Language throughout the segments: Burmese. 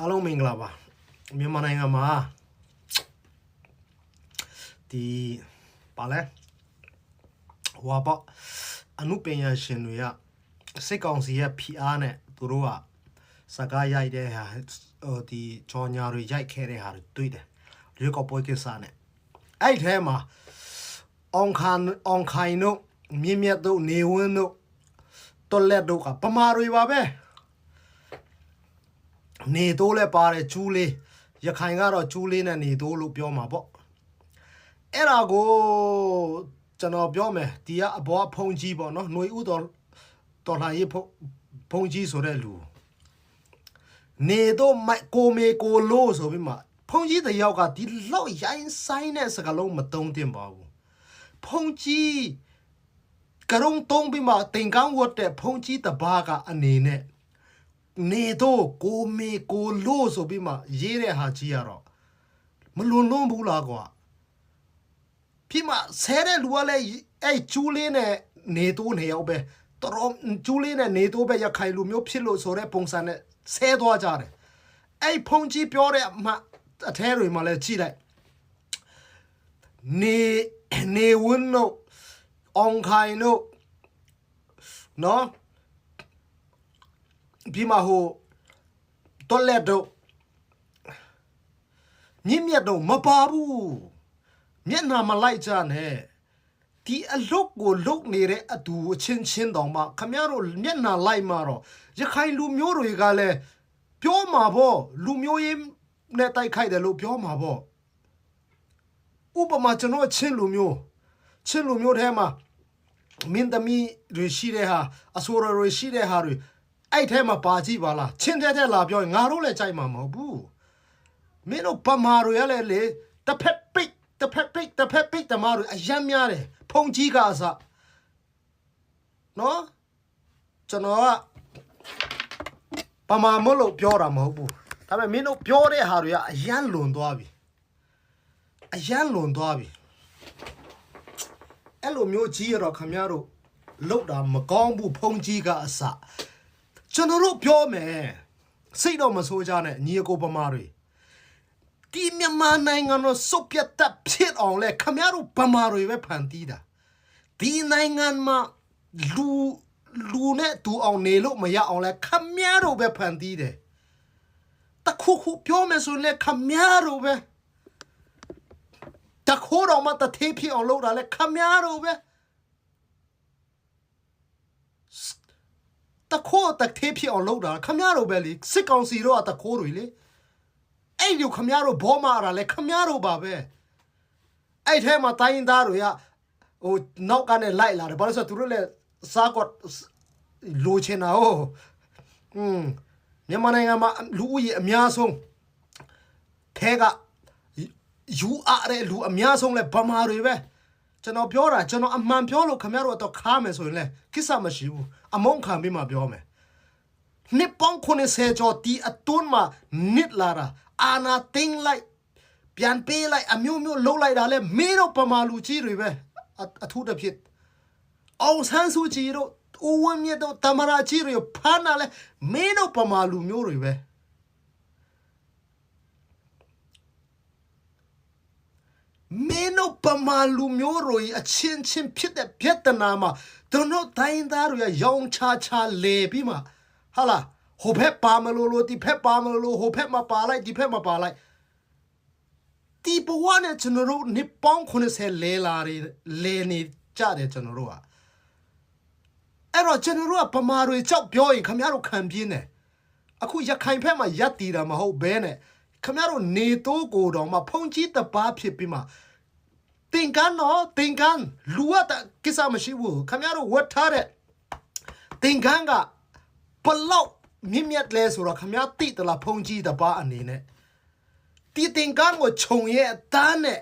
အားလုံးမင်္ဂလာပါမြန်မာနိုင်ငံမှာဒီပါလဲဟွာပေါ့အနုပညာရှင်တွေကစိတ်ကောင်းစီရဲ့ PR နဲ့သူတို့ကစကားရိုက်တဲ့ဟာဟိုဒီချောညာတွေရိုက်ခဲ့တဲ့ဟာတွေတွေ့တယ်ရွေးကောက်ပွဲကိစ္စနဲ့အဲ့ထဲမှာအောင်ခန်အောင်ခိုင်တို့မြင့်မြတ်တို့နေဝင်းတို့တော်လက်တို့ကပမာတွေပါပဲ နေတိုးလဲပါတယ်ကျူးလေးရခိုင်ကတော့ကျူးလေးနဲ့နေတိုးလို့ပြောမှာပေါ့အဲ့ဒါကိုကျွန်တော်ပြောမယ်ဒီကအဘောဖုံကြီးပေါ့နော်ຫນွေဥတော်တော်လှန်ရေးဖုံဖုံကြီးဆိုတဲ့လူနေတော့မိုက်ကိုမေကိုလို့ဆိုပြီးမှဖုံကြီးတယောက်ကဒီလောက်ရိုင်းဆိုင်တဲ့စကားလုံးမတုံးတင်ပါဘူးဖုံကြီးကရုံတုံးပြီးမှတင်ကန်းဝတ်တဲ့ဖုံကြီးတပါးကအနေနဲ့ နေတော့ကိုမေကိုလို့ဆိုပြီးမှရေးတဲ့ဟာကြီးရတော့မလွန်လွန်းဘူးလားကွာပြီးမှဆဲတဲ့လူကလည်းအဲ့ကျူးလေးနဲ့နေတော့နေရောက်ပဲတော်တော်ကျူးလေးနဲ့နေတော့ပဲရခိုင်လူမျိုးဖြစ်လို့ဆိုတဲ့ပုံစံနဲ့ဆဲသွားကြတယ်အဲ့ဖုန်ကြီးပြောတဲ့အမှအထဲတွေမှာလည်းကြည့်လိုက်နေနေဝင်းတို့အောင်ခိုင်တို့နော် ပြီးမှဟိုတော်လက်တော့မြင့်မြတ်တော့မပါဘူးမျက်နှာမလိုက်ကြနဲ့ဒီအလုတ်ကိုလုတ်နေတဲ့အတူအချင်းချင်းတောင်မှခမရတို့မျက်နှာလိုက်မှာတော့ရခိုင်လူမျိုးတွေကလည်းပြောမှာပေါ့လူမျိုးရေးနဲ့တိုက်ခိုက်တယ်လို့ပြောမှာပေါ့ဥပမာကျွန်တော်ချင်းလူမျိုးချင်းလူမျိုးထဲမှာမင်းသမီးတွေရှိတဲ့ဟာအဆိုရတွေရှိတဲ့ဟာတွေ အဲ့ထဲမှာပါကြည့်ပါလားချင်းတဲ့တဲ့လာပြောရင်ငါတို့လည်းကြိုက်မှာမဟုတ်ဘူးမင်းတို့ပမာတွေရလဲလေတစ်ဖက်ပိတ်တစ်ဖက်ပိတ်တစ်ဖက်ပိတ်တမာတွေအယမ်းများတယ်ဖုန်ကြီးကအစနော်ကျွန်တော်ကပမာမလို့ပြောတာမဟုတ်ဘူးဒါပေမဲ့မင်းတို့ပြောတဲ့ဟာတွေကအယမ်းလွန်သွားပြီအယမ်းလွန်သွားပြီအဲ့လိုမျိုးကြီးရတော့ခမရတို့လောက်တာမကောင်းဘူးဖုန်ကြီးကအစ ကျွန်တော်တို့ပြောမယ်စိတ်တော့မဆိုးကြနဲ့ညီအကိုပမာတွေဒီမြန်မာနိုင်ငံတော့စုပ်ပြတ်တက်ဖြစ်အောင်လဲခမရတို့ပမာတွေပဲဖန်တီးတာဒီနိုင်ငံမှာလူလူနဲ့တူအောင်နေလို့မရအောင်လဲခမရတို့ပဲဖန်တီးတယ်တခုခုပြောမယ်ဆိုရင်လဲခမရတို့ပဲတခိုးတော့မှတသေးဖြစ်အောင်လုပ်တာလဲခမရတို့ပဲ တခိုးတသေးဖြစ်အောင်လုပ်တာခမရတို့ပဲလေစစ်ကောင်စီတို့ကတခိုးတွေလေအဲ့ဒီခမရတို့ဘောမာတာလေခမရတို့ပါပဲအဲ့ထဲမှာတိုင်းရင်းသားတွေကဟိုနောက်ကနေလိုက်လာတယ်ဘာလို့လဲဆိုတော့သူတို့လည်းစားကွက်လိုချင်တာဟုတ်อืมမြန်မာနိုင်ငံမှာလူဦးရေအများဆုံးထဲကယူအားတဲ့လူအများဆုံးလဲဗမာတွေပဲ ကျွန်တော်ပြောတာကျွန်တော်အမှန်ပြောလို့ခင်ဗျားတို့တော့ခါမယ်ဆိုရင်လဲကိစ္စမရှိဘူးအမုန်းခံပြီးမှပြောမယ်နှစ်ပေါင်း90ကျော်ဒီအတွန်းမှာနစ်လာတာအာနာတင်းလိုက်ပြန်ပေးလိုက်အမျိုးမျိုးလှုပ်လိုက်တာလဲမင်းတို့ပမာလူကြီးတွေပဲအအထူးတစ်ဖြစ်အောင်ဆန်းစုကြည်တို့ဦးဝင်းမြတ်တို့တမရာကြီးတွေဖမ်းတာလဲမင်းတို့ပမာလူမျိုးတွေပဲ မင်းတို့ပမာလူမျိုးတို့ရဲ့အချင်းချင်းဖြစ်တဲ့ပြဿနာမှာတို့တို့တိုင်းသားတွေကရောင်ချာချာလေပြီးမှဟာလားဟိုဘက်ပါမလို့လို့ဒီဘက်ပါမလို့လို့ဟိုဘက်မပါလိုက်ဒီဘက်မပါလိုက်ဒီဘဝနဲ့ကျွန်တော်တို့နှစ်ပေါင်း80လဲလာတယ်လဲနေကြတယ်ကျွန်တော်တို့ကအဲ့တော့ကျွန်တော်တို့ကပမာတွေကြောက်ပြောရင်ခမရတို့ခံပြင်းတယ်အခုရခိုင်ဘက်မှာရက်တီတာမဟုတ်ဘဲနဲ့ခမရတို့နေတိုးကိုတော့မှဖုန်ကြီးတပားဖြစ်ပြီးမှ တင်ကန်နော်တင်ကန်လူဝတ်ကိစ္စမရှိဘူးခင်ဗျားတို့ဝတ်ထားတဲ့တင်ကန်ကဘလောက်မြင့်မြတ်လဲဆိုတော့ခင်ဗျားသိတလားဖုန်ကြီးတပါအနေနဲ့ဒီတင်ကန်ကိုခြုံရဲ့အသားနဲ့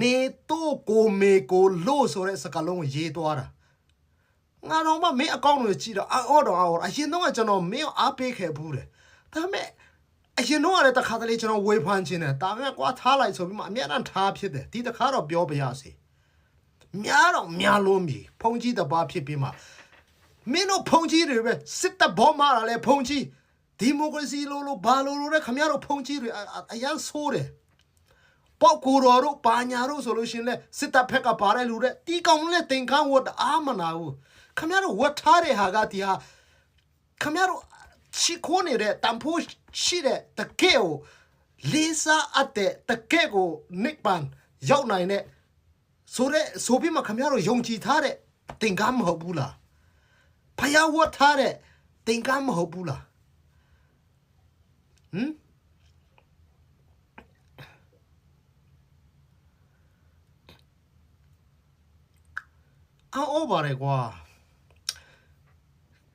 နေတော့ကိုမေကိုလို့ဆိုတဲ့စကားလုံးကိုရေးသွားတာငါတော့မမင်းအကောင့်တွေကြည့်တော့အော်တော့အော်အရင်တော့ကကျွန်တော်မင်းအားပေးခဲ့ဘူးတယ်ဒါပေမဲ့ အရင်တော့ကလည်းတစ်ခါတလေကျွန်တော်ဝေဖန်ခြင်းတယ်ဒါပေမဲ့ကွာထားလိုက်ဆိုပြီးမှအများအားထားဖြစ်တယ်ဒီတစ်ခါတော့ပြောပါရစေများတော့များလုံးပြီဖုန်ကြီးတပါဖြစ်ပြီးမှမင်းတို့ဖုန်ကြီးတွေပဲစစ်တပ်ဘောမာတာလဲဖုန်ကြီးဒီမိုကရေစီလို့လို့ဘာလို့လို့လဲခမရတို့ဖုန်ကြီးတွေအအအရန်ဆိုးတယ်ပေါက်ကိုတော်တို့ပါညာတို့ဆိုလို့ရှရင်လဲစစ်တပ်ဖက်ကပါတဲ့လူတွေတီကောင်နဲ့တင်ကန်းဝတ်တအားမနာဘူးခမရတို့ဝတ်ထားတဲ့ဟာကဒီဟာခမရတို့ ချီခိုးနေတဲ့တန်ဖိုးရှိတဲ့တကယ်ကိုလေးစားအပ်တဲ့တကယ်ကိုနိပန်ရောက်နိုင်တဲ့ဆိုတဲ့ဆိုပြီးမှခမရတို့ယုံကြည်ထားတဲ့တင်ကန်းမဟုတ်ဘူးလားဖယားဝတ်ထားတဲ့တင်ကန်းမဟုတ်ဘူးလားဟမ်အော်ပါရကွာ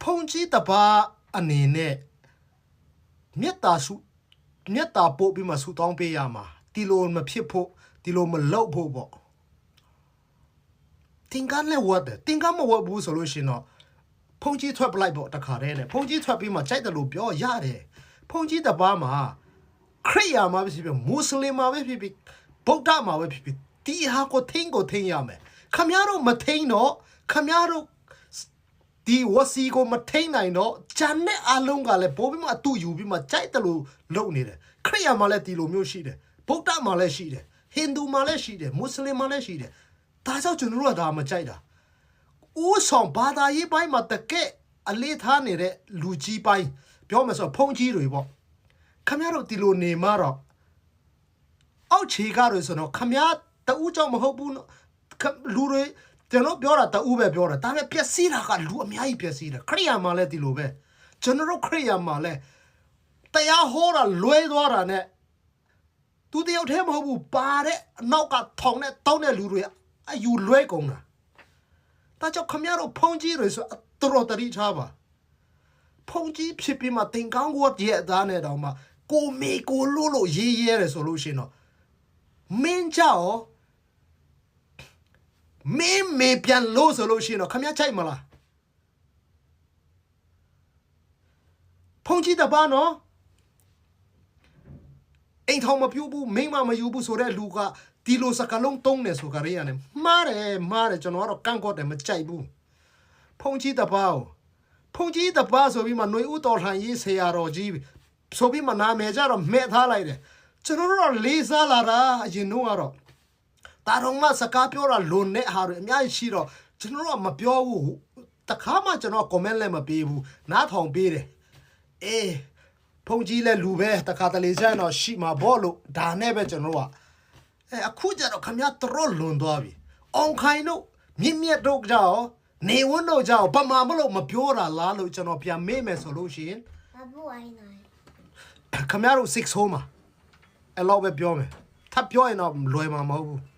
ဖုန်ကြီးတပါ အနေနဲ့မြတ်တာစုမြတ်တာပို့ပြီးမှဆူတောင်းပေးရမှာဒီလိုမဖြစ်ဖို့ဒီလိုမလုပ်ဖို့ပေါ့တင်ကန်းလည်းဝတ်တယ်တင်ကန်းမဝတ်ဘူးဆိုလို့ရှိရင်တော့ဖုန်ကြီးထွက်ပလိုက်ပေါ့တခါတည်းနဲ့ဖုန်ကြီးထွက်ပြီးမှကြိုက်တယ်လို့ပြောရတယ်ဖုန်ကြီးတပါမှာခရိယာမှာပဲဖြစ်ဖြစ်မွတ်စလင်မှာပဲဖြစ်ဖြစ်ဗုဒ္ဓမှာပဲဖြစ်ဖြစ်ဒီဟာကိုထိန်းကိုထိန်းရမယ်ခမရတို့မထိန်းတော့ခမရတို့ ဒီဝစီကိုမထိန်းနိုင်တော့ဂျန်နဲ့အလုံးကလည်းပိုးပြီးမှအတူယူပြီးမှကြိုက်တယ်လို့လုပ်နေတယ်ခရိယာမှာလည်းဒီလိုမျိုးရှိတယ်ဗုဒ္ဓမှာလည်းရှိတယ်ဟိန္ဒူမှာလည်းရှိတယ်မွတ်စလင်မှာလည်းရှိတယ်ဒါကြောင့်ကျွန်တော်တို့ကဒါမကြိုက်တာဦးဆောင်ဘာသာရေးပိုင်းမှာတကယ်အလေးထားနေတဲ့လူကြီးပိုင်းပြောမယ်ဆိုဖုန်ကြီးတွေပေါ့ခမရတို့ဒီလိုနေမှာတော့အောက်ခြေကားတွေဆိုတော့ခမရတူးကြောင့်မဟုတ်ဘူးနော်ခလူတွေ ကျွန်တော်ပြောတာတူးပဲပြောတာဒါပေမဲ့ပျက်စီးတာကလူအများကြီးပျက်စီးတယ်ခရိယာမှာလည်းဒီလိုပဲကျွန်တော်တို့ခရိယာမှာလည်းတရားဟောတာလွဲသွားတာနဲ့သူတယောက်တည်းမဟုတ်ဘူးပါတဲ့အနောက်ကထောင်နဲ့တောင်းတဲ့လူတွေအယူလွဲကုန်တာဒါကြောင့်ခမရတို့ဖုန်ကြီးတွေဆိုအတော်တတိထားပါဖုန်ကြီးဖြစ်ပြီးမှတင်ကောင်းကိုရဲ့အသားနဲ့တောင်မှကိုမေကိုလို့လို့ရေးရဲတယ်ဆိုလို့ရှိရင်တော့မင်းကြောက် မင်းမေပြန်လို့ဆိုလို့ရှိရင်တော့ခမရချိုက်မလားဖုန်ကြီးတပါနော်အိမ်ထောင်မပြူဘူးမိမမယူဘူးဆိုတဲ့လူကဒီလိုစကလုံးတုံးနေဆိုကြရရတယ်မှားတယ်မှားတယ်ကျွန်တော်ကတော့ကန့်ကွက်တယ်မကြိုက်ဘူးဖုန်ကြီးတပါကိုဖုန်ကြီးတပါဆိုပြီးမှຫນွေဥတော်လှန်ရေးဆရာတော်ကြီးဆိုပြီးမှနာမည်ကြတော့မဲ့ထားလိုက်တယ်ကျွန်တော်တို့တော့လေးစားလာတာအရင်တော့ကတော့ တာတော်မစကားပြောတာလွန်တဲ့ဟာတွေအများကြီးရှိတော့ကျွန်တော်တို့ကမပြောဘူးတခါမှကျွန်တော် comment လည်းမပေးဘူးနားထောင်ပေးတယ်အေးဖုန်ကြီးလည်းလူပဲတခါတလေကျရင်တော့ရှိမှာဘောလို့ဒါနဲ့ပဲကျွန်တော်တို့ကအဲအခုကျတော့ခမရတော်လွန်သွားပြီ။အောင်ခိုင်တို့မြင့်မြတ်တို့ကြောင့်နေဝန်းတို့ကြောင့်ဗမာမလို့မပြောတာလားလို့ကျွန်တော်ပြန်မေးမယ်ဆိုလို့ရှိရင်ဘာဘူးအိုင်းနိုင်ခမရတို့6 home မှာအဲ့လောက်ပဲပြောမယ်။ထပ်ပြောရင်တော့လွယ်မှာမဟုတ်ဘူးဘာ